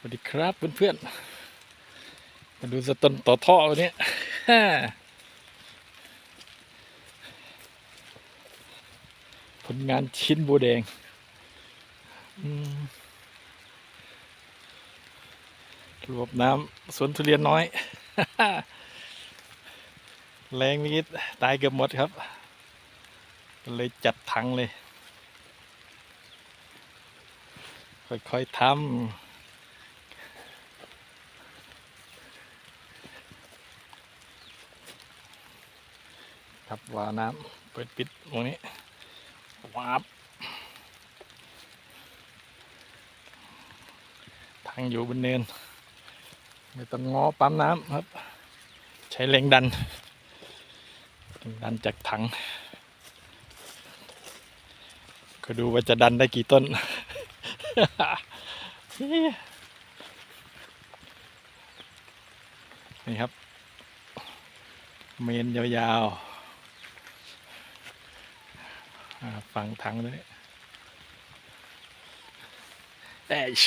สวัสดีครับเพื่อนๆ มาดูสต้นต่อท่อวันนี้ผลงานชิ้นโบวแดง รวบน้ำสวนทุเรียนน้อย แรงนิดตายเกือบหมดครับ เลยจัดถังเลย ค่อยๆทำ ครับวาน้ำเปิดปิดตรงนี้วาบทางอยู่บนเนิน ไม่ต้องง้อปั๊มน้ำครับ ใช้แรงดันแรงดันจากถัง ก็ดูว่าจะดันได้กี่ต้นนี่ครับ เมนยาวๆ ฝังถังเลยแอช